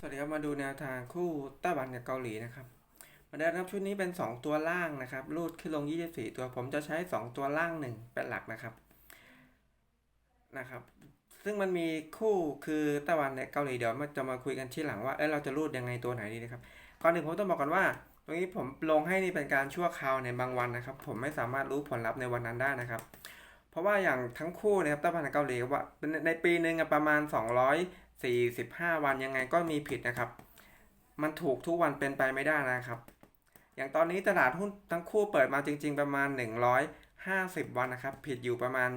สวัสดีครับมาดูแนวทางคู่ไต้หวันกับเกาหลีนะครับมาเดินครับชุดนี้เป็น 2 ตัวล่างนะครับรูดขึ้นลง 24 ตัวผมจะใช้ 2 ตัวล่าง 1 เป็นหลักนะครับนะครับ ซึ่งมันมีคู่คือไต้หวันกับเกาหลีเดี๋ยวมาจะมาคุยกันที่หลังว่าเอ้เราจะรูดยังไงตัวไหนดีนะครับก่อนหนึ่งผมต้องบอกก่อนว่า ตรงนี้ผมลงให้นี่เป็นการชั่วคราวในบางวันนะครับ ผมไม่สามารถรู้ผลลัพธ์ในวันนั้นได้นะครับ เพราะว่าอย่างทั้งคู่นะครับไต้หวันกับเกาหลีว่าในปีหนึ่งประมาณ 45 วันยังไงก็มีผิดนะครับ มันถูกทุกวันเป็นไปไม่ได้นะครับ อย่างตอนนี้ตลาดหุ้นทั้งคู่เปิดมาจริง ๆ ประมาณ 150 วันนะครับ ผิดอยู่ประมาณ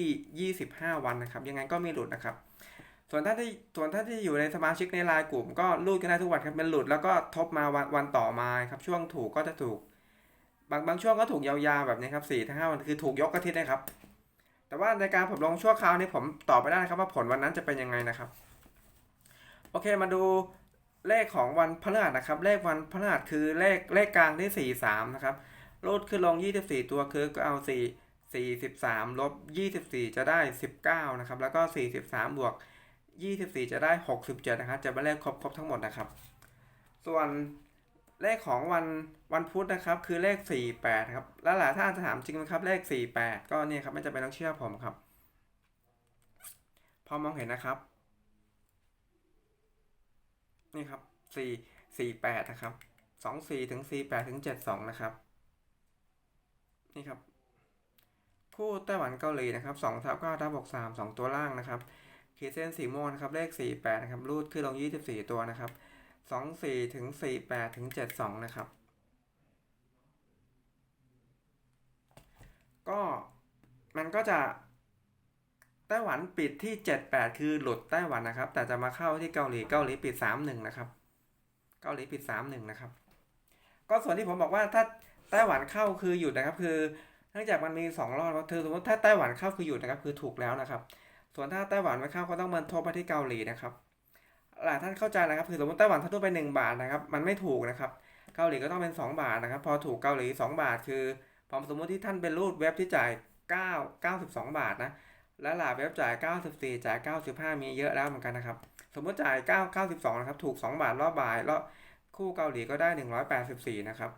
20 25 วันนะครับ ยังไงก็มีหลุดนะครับ ส่วนท่านที่ส่วนท่านที่อยู่ในสมาชิกในไลน์กลุ่ม ก็รูดกันได้ทุกวันครับเป็นหลุดแล้วก็ทบมาวันวันต่อมาครับ ช่วงถูกก็จะถูก บางบางช่วงก็ถูกยาวๆแบบนี้ครับ4ถึง5วันคือถูกยกอาทิตย์นะครับแต่ว่าในการผมลงชั่วคราวนี้ผมตอบไม่ได้นะครับว่าผลวันนั้นจะเป็นยังไงนะครับ โอเคมาดูเลขของวันพฤหัสนะครับ เลขวันพฤหัสคือเลขเลขกลางที่ 43 นะครับรูดขึ้นลง 24 ตัวคือก็เอา 4 43ลบ24 จะได้ 19 นะครับ แล้วก็ 43 บวก 24 จะได้ 67 นะครับ จะเป็นเลขครบครบทั้งหมดนะครับ ส่วนเลขของวันวันพุธนะครับ คือเลข 48 ครับ แล้วหลายท่านจะถามจริงไหมครับ เลข 48 ก็เนี่ยครับไม่จำเป็นต้องเชื่อผมครับ พอมองเห็นนะครับ นี่ครับสี่สี่แปดนะครับสองสี่ถึงสี่แปดถึงเจ็ดสองนะครับ นี่ครับ คู่ไต้หวันเกาหลีนะครับสองทับเก้าทับบวกสามสองตัวล่างนะครับขีดเส้นสีม่วงนะครับเลขสี่แปดนะครับรูดขึ้นลงยี่สิบสี่ตัวนะครับสองสี่ถึงสี่แปดถึงเจ็ดสองนะครับ ก็มันก็จะ ไต้หวันปิดที่ 78 คือหลุดไต้หวันนะครับ แต่จะมาเข้าที่เกาหลีเกาหลีปิด 31 นะครับ เกาหลีปิด 31 นะครับ ก็ส่วนที่ผมบอกว่าถ้าไต้หวันเข้าคือหยุดนะครับ คือเนื่องจากมันมี 2 รอบว่าเธอสมมติถ้าไต้หวันเข้าคือหยุดนะครับ คือถูกแล้วนะครับ ส่วนถ้าไต้หวันไม่เข้าก็ต้องมันทบไปที่เกาหลีนะครับหลายท่านเข้าใจนะครับ คือสมมติไต้หวันถ้าทุบไป 1 บาทนะครับ มันไม่ถูกนะครับ เกาหลีก็ต้องเป็น 2 บาทนะครับ พอถูกเกาหลี 2 บาท คือผมสมมติที่ท่านเป็นรูดเว็บที่จ่าย 9 92 บาทนะ และหลาเว็บจ่าย 94 จ่าย 95 มีเยอะแล้วเหมือนกันนะครับ สมมติจ่าย 9 92 นะครับ ถูก 2 บาทรอบบ่ายแล้วคู่เกาหลีก็ได้ 184 นะครับ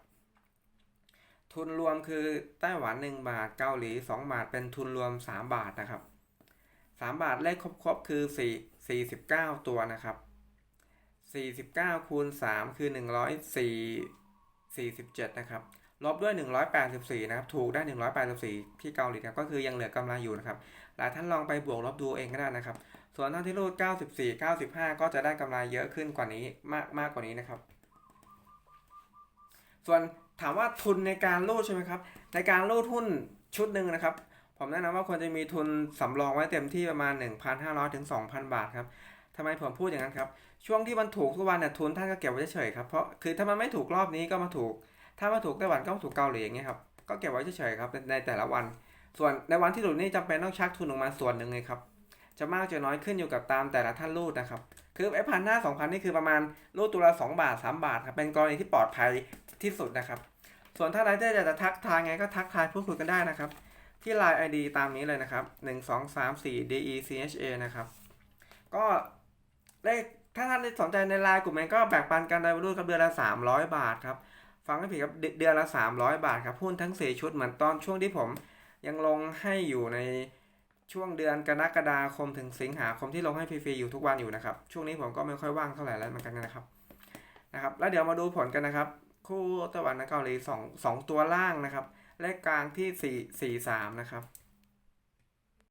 ทุนรวมคือไต้หวัน 1 บาท เกาหลี 2 บาท เป็นทุนรวม 3 บาทนะครับ 3 บาทเลขครบๆคือ 4 49 ตัวนะครับ 49 คูณ 3 คือ 104 47 นะครับ ลบด้วย 184 นะครับ ถูกได้ 184 ที่เกาหลีนะครับ ก็คือยังเหลือกำไรอยู่นะครับ หลายท่านลองไปบวกลบดูเองก็ได้นะครับ ส่วนท่านที่รูด 94 95 ก็จะได้กำไรเยอะขึ้นกว่านี้มากมากกว่านี้นะครับ ส่วนถามว่าทุนในการรูดใช่ไหมครับ ในการรูดหุ้นชุดหนึ่งนะครับ ผมแนะนำว่าควรจะมีทุนสำรองไว้เต็มที่ประมาณ 1,500ถึง2,000 บาทครับทำไมผมพูดอย่างนั้นครับ ช่วงที่มันถูกทุกวันเนี่ยทุนท่านก็เก็บไว้เฉยครับ เพราะคือถ้ามันไม่ถูกรอบนี้ก็มาถูก ถ้ามาถูกไต้หวันก็ถูกเกาหลีอย่างเงี้ยครับก็เก็บไว้เฉยๆครับในแต่ละวัน ส่วนในวันที่หลุดนี่จำเป็นต้องชักทุนออกมาส่วนหนึ่งเลยครับจะมากจะน้อยขึ้นอยู่กับตามแต่ละท่านรูดนะครับคือไอ้พันห้าสองพันนี่คือประมาณรูดตัวละสองบาทสามบาทครับเป็นกรณีที่ปลอดภัยที่สุดนะครับ ส่วนถ้าใครที่อยากจะทักทายไงก็ทักทายพูดคุยกันได้นะครับ ที่ Line ID ตามนี้เลยนะครับหนึ่งสองสามสี่ D E C H A นะครับก็เลขถ้าท่านสนใจในไลน์กลุ่มนี้ก็แบ่งปันกันได้รูดกับเดือนละ300 บาทครับ ฟังไม่ผิดครับเดือนละ 300 บาทครับหุ้นทั้ง 4 ชุดเหมือนตอนช่วงที่ผมยังลงให้อยู่ในช่วงเดือนกรกฎาคมถึงสิงหาคมที่ลงให้ฟรีๆอยู่ทุกวันอยู่นะครับ ช่วงนี้ผมก็ไม่ค่อยว่างเท่าไหร่แล้วเหมือนกันนะครับนะครับ แล้วเดี๋ยวมาดูผลกันนะครับ คู่ตะวันกับเกาหลีสองสองตัวล่างนะครับเลขกลางที่4 4 3นะครับ